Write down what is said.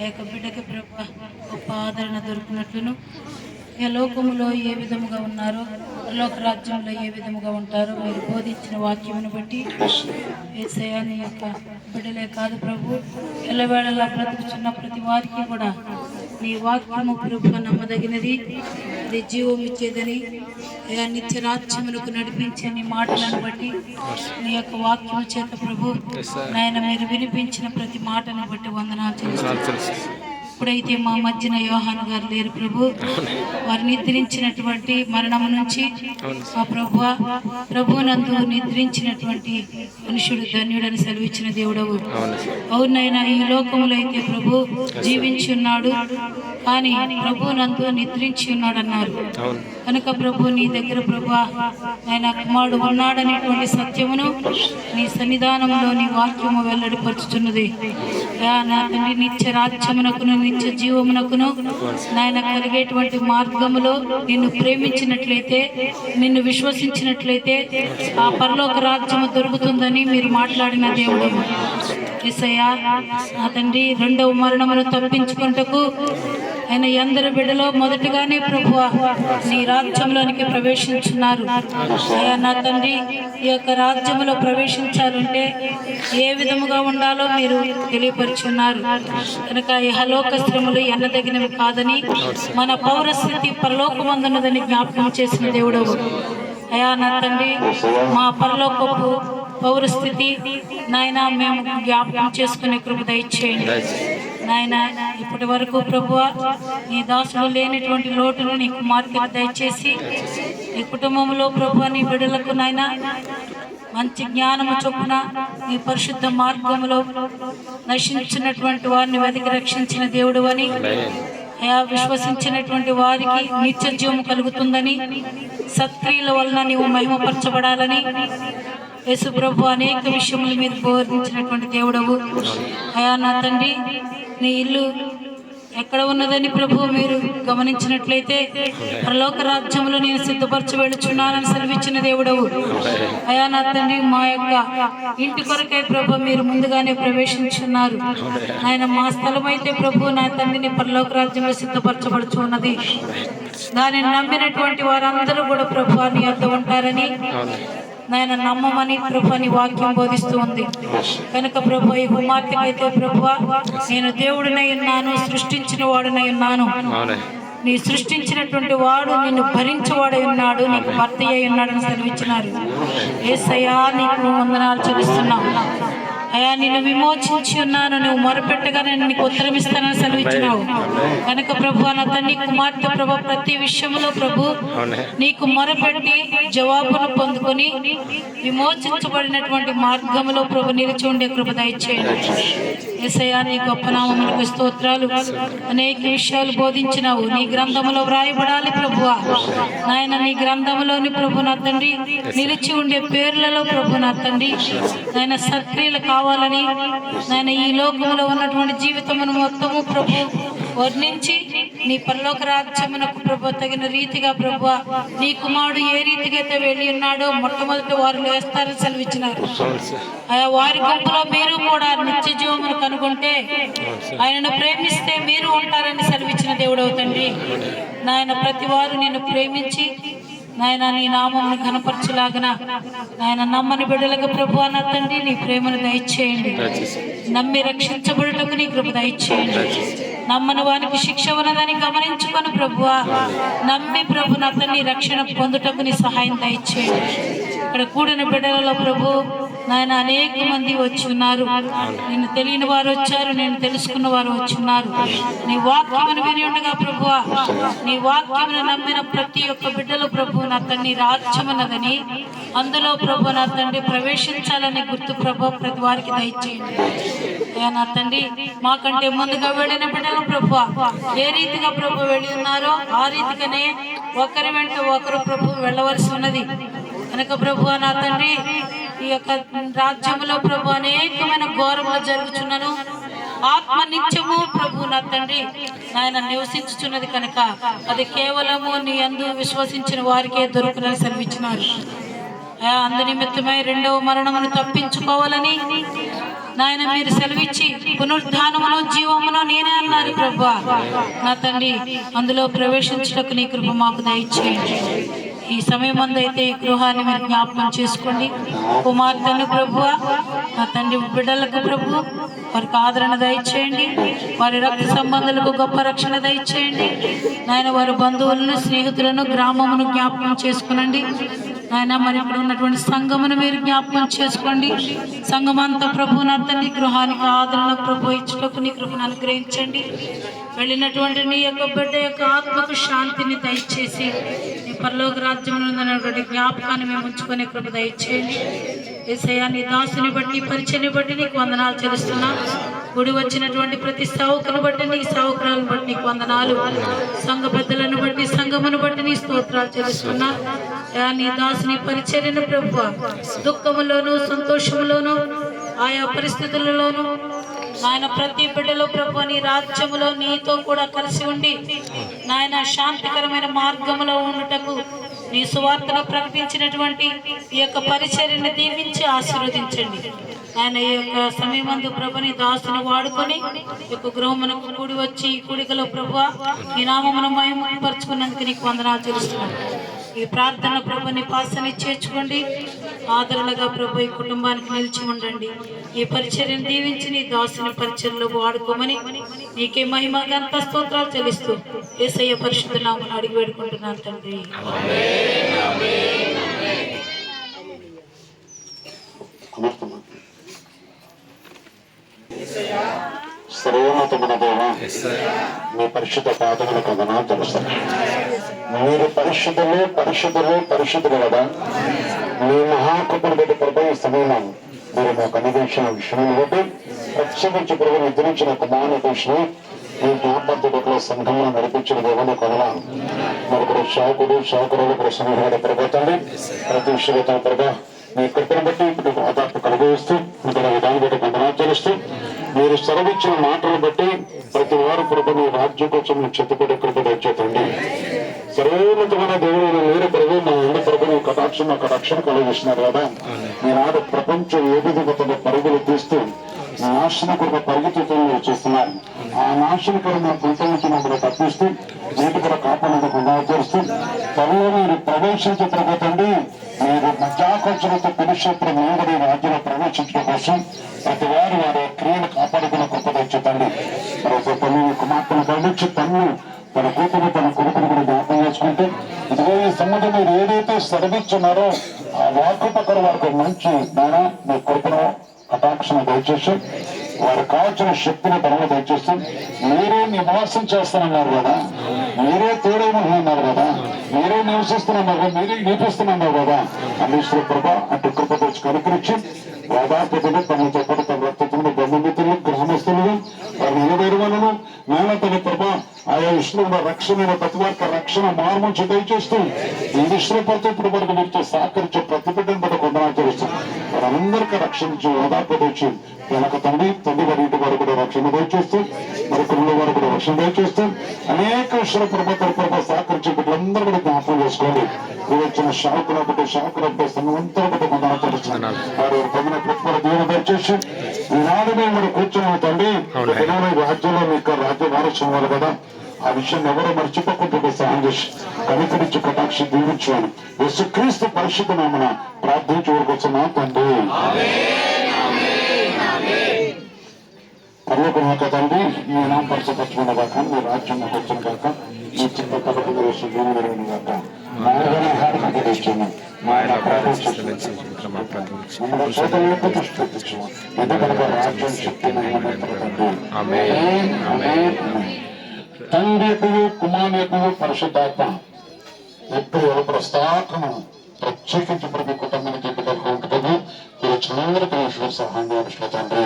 ఆ యొక్క బిడ్డకి ప్రభు గొప్ప ఆదరణ దొరికినట్లును. ఈ లోకములో ఏ విధముగా ఉన్నారో లోక రాజ్యంలో ఏ విధముగా ఉంటారో మీరు బోధించిన వాక్యమును బట్టి ఏసయాని యొక్క బిడ్డలే కాదు ప్రభు. ఎల్లవేళలా బ్రతుకుతున్న ప్రతి వారికి కూడా నీ వాక్యము ప్రభు నమ్మదగినది. అది జీవం ఇచ్చేదని నిత్య రాజ్యమునకు నడిపించే నీ మాటలను బట్టి నీ యొక్క వాక్యము చేత ప్రభు నాయన మీరు వినిపించిన ప్రతి మాటను బట్టి వందనాలు చేస్తున్నాను ఇప్పుడైతే మా మధ్యన యోహాను గారు లేరు ప్రభు వారు నిద్రించినటువంటి మరణం నుంచి మా ప్రభు ప్రభునందు నిద్రించినటువంటి మనుషుడు ధన్యుడని సెలవిచ్చిన దేవుడవు. అవునైనా ఈ లోకములో అయితే ప్రభు జీవించి ఉన్నాడు కానీ ప్రభునందు నిద్రించి ఉన్నాడు అన్నారు కనుక ప్రభు నీ దగ్గర ప్రభు ఆయన కుమారుడు ఉన్నాడనేటువంటి సత్యమును నీ సన్నిధానంలో నీ వాక్యము వెల్లడిపరుచుతున్నది నా తండ్రి నిత్య రాజ్యమునకును నిత్య జీవమునకును నాయన కలిగేటువంటి మార్గములో నిన్ను ప్రేమించినట్లయితే నిన్ను విశ్వసించినట్లయితే ఆ పరలోక రాజ్యము దొరుకుతుందని మీరు మాట్లాడిన దేవుడు. ఎసయ్యా నా తండ్రి రెండవ మరణమును తప్పించుకుంటకు ఆయన ఎందరి బిడ్డలో మొదటిగానే ప్రభు నీ రాజ్యంలోనికి ప్రవేశించున్నారు. అయ్యా నా తండ్రి ఈ యొక్క రాజ్యంలో ప్రవేశించాలంటే ఏ విధముగా ఉండాలో మీరు తెలియపరుచున్నారు. కనుక ఇహలోక శ్రమలు ఎన్నదగినవి కాదని మన పౌరస్థితి పరలోకమందున్నదని జ్ఞాపకం చేసిన దేవుడవు. అయా నా తండ్రి మా పరలోకపు పౌరస్థితి నాయన మేము జ్ఞాపకం చేసుకునే కృప దయచేయండి. నాయన ఇప్పటి వరకు ప్రభు నీ దాసులు లేనిటువంటి లోటును నీ కుమార్తెకు దయచేసి నీ కుటుంబంలో ప్రభు నీ బిడ్డలకు నాయన మంచి జ్ఞానము చొప్పున నీ పరిశుద్ధ మార్గంలో నశించినటువంటి వారిని వెతికి రక్షించిన దేవుడు అని అయా విశ్వసించినటువంటి వారికి నిత్య జీవం కలుగుతుందని సత్క్రియల వలన నీవు మహిమపరచబడాలని యేసు ప్రభు అనేక విషయముల మీద బోధించినటువంటి దేవుడవు. అయా నా తండ్రి నీ ఇల్లు ఎక్కడ ఉన్నదని ప్రభు మీరు గమనించినట్లయితే పరలోక రాజ్యంలో నేను సిద్ధపరచ వెళ్ళుచున్నానని సెలవిచ్చిన దేవుడవు. అయా నా తండ్రి మా యొక్క ఇంటి కొరకై ప్రభు మీరు ముందుగానే ప్రవేశించున్నారు. ఆయన మా స్థలం అయితే ప్రభు నా తండ్రిని పరలోక రాజ్యంలో సిద్ధపరచబడుచు ఉన్నది. దానిని నమ్మినటువంటి వారందరూ కూడా ప్రభు అని అర్థం ఉంటారని నాయన నమ్మమని ప్రభు అని వాక్యం బోధిస్తూ ఉంది. కనుక ప్రభు ఈ కుమార్తెకైతే ప్రభు నేను దేవుడినై ఉన్నాను సృష్టించిన వాడునై ఉన్నాను. నీ సృష్టించినటువంటి వాడు నిన్ను భరించేవాడై ఉన్నాడు నీకు భర్త అయి ఉన్నాడని సెలవిచ్చినారు. ఏసయ్యా నీకు వందనాలు చెల్లిస్తున్నావు అయా నిన్ను విమోచించి ఉన్నాను నువ్వు మొరపెట్టగా నేను నీకు ఉత్తరం ఇస్తానని సెలవిచ్చినావు కనుక ప్రభు నా తండ్రి కుమార్తె ప్రభు ప్రతి విషయంలో ప్రభు నీకు మొరపెట్టి జవాబును పొందుకొని విమోచించబడినటువంటి మార్గంలో ప్రభు నిలిచి ఉండే కృప దయచేయండి. ఎస్ఐఆర్ నీ గొప్ప నామములకు స్తోత్రాలు. అనేక విషయాలు బోధించినావు. నీ గ్రంథములో వ్రాయబడాలి ప్రభువా. నాయన నీ గ్రంథములోని ప్రభు నా తండ్రి నిలిచి ఉండే పేర్లలో ప్రభు నా తండ్రి నాయన సక్రియలు కావాలని నాయన ఈ లోకంలో ఉన్నటువంటి జీవితమును మొత్తము ప్రభు వర్ణించి నీ పరలోక రాజ్యమునకు ప్రభు తగిన రీతిగా ప్రభు నీ కుమారుడు ఏ రీతిగా అయితే వెళ్ళి ఉన్నాడో మొట్టమొదటి వారు వేస్తారని సెలవిచ్చినారు. వారి గుంపులో మీరు కూడా నిత్య జీవమును కనుగొంటే ఆయనను ప్రేమిస్తే మీరు ఉంటారని సెలవిచ్చిన దేవుడు అవుతండి నాయన ప్రతి వారు నిన్ను ప్రేమించి నాయన నీ నామమును కనపరచులాగన నాయన నమ్మని బిడ్డలకు ప్రభు అన్న తండ్రి నీ ప్రేమను దయచేయండి. నమ్మి రక్షించబడుటకు నీ కృప దయచేయండి. నమ్మని వానికి శిక్ష ఉన్నదని గమనించుకొని ప్రభువా నమ్మి ప్రభు అతన్ని రక్షణ పొందుటకు నీ సహాయం దయచేయండి. ఇక్కడ కూడిన బిడ్డలలో ప్రభు నాయన అనేక మంది వచ్చి ఉన్నారు నేను తెలియని వారు వచ్చారు నేను తెలుసుకున్న వారు వచ్చి ఉన్నారు నీ వాక్యమును విని ఉండగా ప్రభువా నీ వాక్యమును నమ్మిన ప్రతి ఒక్క బిడ్డలు ప్రభు నా తండ్రి రాజ్యమున్నదని అందులో ప్రభు నా తండ్రి ప్రవేశించాలని గుర్తు ప్రభు ప్రతి వారికి దయచేయండి. నా తండ్రి మాకంటే ముందుగా వెళ్ళిన బిడ్డలు ప్రభు ఏ రీతిగా ప్రభు వెళ్ళి ఉన్నారో ఆ రీతిగానే ఒకరి వెంట ఒకరు ప్రభు వెళ్ళవలసి ఉన్నది. కనుక ప్రభు నా తండ్రి ఈ యొక్క రాజ్యంలో ప్రభు అనేకమైన ఘోరములు జరుగుతున్నాను ఆత్మ నిత్యము ప్రభు నా తండ్రి ఆయన నివసించుచున్నది కనుక అది కేవలము నీ అందు విశ్వసించిన వారికే దొరుకునని సెలవిచ్చినారు. అందు నిమిత్తమై రెండవ మరణమును తప్పించుకోవాలని నాయన మీరు సెలవిచ్చి పునరుద్ధానమును జీవమును నేనే అన్నారు ప్రభు. నా తండ్రి అందులో ప్రవేశించటకు నీ కృప మాకు దయచేయండి. ఈ సమయం ముందైతే ఈ గృహాన్ని మీరు జ్ఞాపకం చేసుకోండి. కుమార్తెను ప్రభు నా తండ్రి బిడ్డలకు ప్రభు వారికి ఆదరణ దయచేయండి. వారి రక్త సంబంధాలకు గొప్ప రక్షణ దయచేయండి. నాయన వారి బంధువులను స్నేహితులను గ్రామమును జ్ఞాపకం చేసుకునండి. ఆయన మరి ఇక్కడ ఉన్నటువంటి సంఘమును మీరు జ్ఞాపకం చేసుకోండి. సంఘమంతా ప్రభు నా గృహానికి ఆదరణ ప్రభు ఇచ్చుటకు నీ కృపను అనుగ్రహించండి. వెళ్ళినటువంటి నీ యొక్క బిడ్డ యొక్క ఆత్మకు శాంతిని దయచేసి పరలోక రాజ్యంలో జ్ఞాపకాన్ని మేము ఉంచుకునే కృప దయచేయండి. ఏసయ్యా నీ దాసుని బట్టి పరిచయని బట్టి నీకు వందనాలు చెల్లిస్తున్నా. గుడి వచ్చినటువంటి ప్రతి సేవకును బట్టి నీ సేవకురాలను బట్టి నీకు వందనాలు. సంఘ పెద్దలను బట్టి సంఘమును బట్టి నీ స్తోత్రాలు చెల్లిస్తున్నా. నీ దాసుని పరిచర్యను ప్రభు దుఃఖములోను సంతోషములోను ఆయా పరిస్థితులలోనూ నాయన ప్రతి బిడ్డలో ప్రభు నీ రాజ్యములో నీతో కూడా కలిసి ఉండి నాయన శాంతికరమైన మార్గములో ఉండుటకు నీ సువార్తను ప్రకటించినటువంటి ఈ యొక్క పరిచర్యను దీవించి ఆశీర్వదించండి. ఆయన ఈ యొక్క సమయమందు ప్రభుని దాసును వాడుకొని ఈ యొక్క గృహమునకు కూడి వచ్చి ఈ కూడికలో ప్రభు ఈ నామమును మహిమపరుచుకున్నందుకు నీకు వందనాలు తెలుస్తున్నాను ఈ ప్రార్థన ప్రభుని పాసని చేర్చుకోండి. ఆదరణగా ప్రభు ఈ కుటుంబానికి నిలిచి ఉండండి. ఈ పరిచర్యను దీవించి నీ దాసుని పరిచర్లో వాడుకోమని నీకే మహిమ గంత స్తోత్రాలు చెల్లిస్తూ ఏసయ్య పరిశుద్ధ నామను అడిగి వేడుకుంటున్నాను తండ్రి. సర్వోన్నతమైన దేవ మీ పరిశుద్ధ పాదముల కథనా తెలుస్తాను. మీరు పరిశుద్ధులు పరిశుద్ధులు పరిశుద్ధులు కదా? మీ మహాకృపను బట్టి ప్రభు ఈ సమయంలో మీరు మాకు అనుగ్రహించిన విషయాన్ని బట్టి ప్రత్యేకించి ప్రభు నిద్రించిన కుమారుని విషయం ఈ జ్ఞాపకలో సంఘంలో నడిపించిన దేవుని కొనలా మరి మరొకరు శాకుడు శాకురులు ప్రసంగ ప్రభుత్వండి ప్రతి విషయంలో ప్రభా మీ కృపను బట్టి ఇప్పుడు ఆదాపు కలుగేస్తూ ఇక్కడ విధానం బట్టి వందనాలు తెలుస్తూ మీరు సెలవిచ్చిన మాటలు బట్టి ప్రతి వారు ప్రభు మీ రాజ్యం కోసం మీ చెత్తపడి కృప తెచ్చేతండి సర్వోన్నతమైన దేవుడు మీరు ప్రభు మా ఉండ ప్రభు మీ కటాక్షం ఒక రక్షణ కలిగిస్తున్నారు కదా. మీనాడు ప్రపంచం ఏ విధంగా పరుగులు తీస్తూ నాశన కొరకు పరిగెత్తుతున్న మీరు చూస్తున్నారు ఆ నాశనకరమైన పంట నుంచి మమ్మల్ని తప్పిస్తూ నీటి కూడా కాపాడేందుకు చేస్తూ త్వరలో మీరు ప్రవేశించే ప్రభుత్వండి మీరు మధ్యాకర్షణతో మేము కూడా ఈ రాజ్యంలో ప్రవేశించడం కోసం ప్రతి వారు వారి క్రియలు కాపాడుకున్న కృప తెచ్చుతండి మరొక తల్లి కుమార్తెను కరుణించి తన్ను తన కూతురు తన రోజు మీరు ఏదైతే సెలవిచ్చున్నారో ఆ వాక్కు పక్కన వారికి మంచి నానా మీ కృపను కటాక్షను దయచేసి వారు కావాల్సిన శక్తిని బలము దయచేసి మీరే నివాసం చేస్తానన్నారు కదా. మీరే తోడేమన్నారు కదా. మీరే నివసిస్తున్నారు కదా మీరే నివసిస్తున్నారు కదా. అన్నిశ్వర కృప అటు కృప తెచ్చి కనుకరించి వాదాపతులు తమతో పాటు తమ రక్తతులు బంధుమిత్రులు గ్రహమస్తులు వారి నిలబెరు వాళ్ళను నాన్న తన ప్రభ ఆయా విష్ణువుల రక్షణ ప్రతి వారికి రక్షణ మార్మంచి దయచేస్తూ ఈ విష్ణుపడితో ఇప్పుడు వరకు వీరితో సహకరించే ప్రతి బిడ్డను కొందరు తెలుస్తుంది వారందరికీ రక్షించి ఓదార్పు తెచ్చి వెనక తండ్రి తండ్రి వారి ఇంటి వారు కూడా రక్షణ దయచేస్తూ మరి కుటుంబ వారు కూడా రక్షణ దయచేస్తూ అనేక విషయాల ప్రభుత్వ ప్రభావ సహకరించే బిడ్డలందరూ కూడా జ్ఞాపకం చేసుకోండి. వచ్చిన షాకుల బట్టి షాకుల బట్టి సంఘమంతా కొందరు తెలుస్తుంది వారు పొందిన ప్రతిఫల దేవుని దయచేసి ఈనాడు మేము మరి కూర్చొని తండ్రి. రాజ్యంలో మీకు రాజ్య వారసులు వారు కదా. ఆ విషయం ఎవరో మర్చిపోకుండా సహాయం చేసి కనికరించి కటాక్షి దీవించాను యేసుక్రీస్తు పరిశుద్ధ నామన ప్రార్థించి ఊరుకొచ్చున్నా తండ్రి పర్లోకమాక తండ్రి మీ నామ పరిచపరచుకున్న కాక మీ రాజ్యం మాకు వచ్చిన కాక మీ చిన్న పదకొండు వేసు భూమి జరిగిన కాక మార్గన హారణ తెచ్చాము ఆయన ప్రార్థించున్నాము మమ్మల్ని సోదరులను ప్రతిష్ఠించము ఎందుకనగా రాజ్యం శక్తి మహిమ తండ్రి ఆమేన్, ఆమేన్, ఆమేన్. తండ్రికి కుమారులకు పరిశుద్ధాత్మ ఎప్పుడు ఎవరు ప్రస్తాత్మను ప్రత్యేకించి ప్రతి కుటుంబానికి బిడ్డలకు ఉంటుంది మీరు చంద్రకి ఈశ్వర సహాయం తండ్రి